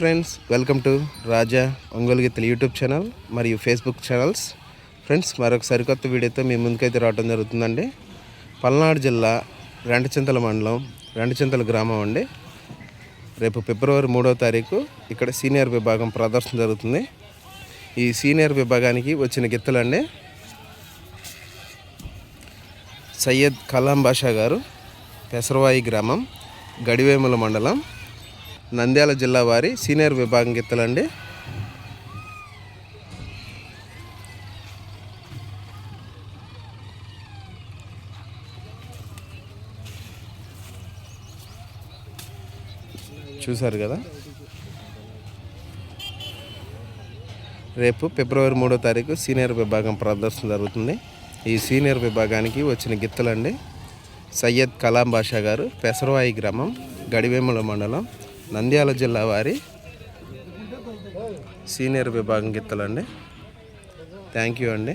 Friends welcome to Raja Ongole గీతలు YouTube channel మరియు Facebook channels friends మరొక సరికొత్త వీడియోతో మీ ముందుకైతే రావడం జరుగుతుందండి పల్నాడు జిల్లా రెండచింతల మండలం రెండచింతల గ్రామం అండి. రేపు ఫిబ్రవరి మూడో తారీఖు ఇక్కడ సీనియర్ విభాగం ప్రదర్శన జరుగుతుంది. ఈ సీనియర్ విభాగానికి వచ్చిన గిత్తలండి. సయ్యద్ కలాం బాషా గారు పెసరవాయి గ్రామం గడివేముల మండలం. నంద్యాల జిల్లా వారి సీనియర్ విభాగం గిత్తలండి చూశారు కదా? రేపు ఫిబ్రవరి మూడో తారీఖు సీనియర్ విభాగం ప్రదర్శన జరుగుతుంది. ఈ సీనియర్ విభాగానికి వచ్చిన గిత్తలండి. సయ్యద్ కలాం బాషా గారు పెసరవాయి గ్రామం గడివేముల మండలం నంద్యాల జిల్లా వారి సీనియర్ విభాగం గిత్తలండి. థ్యాంక్ యూ అండి.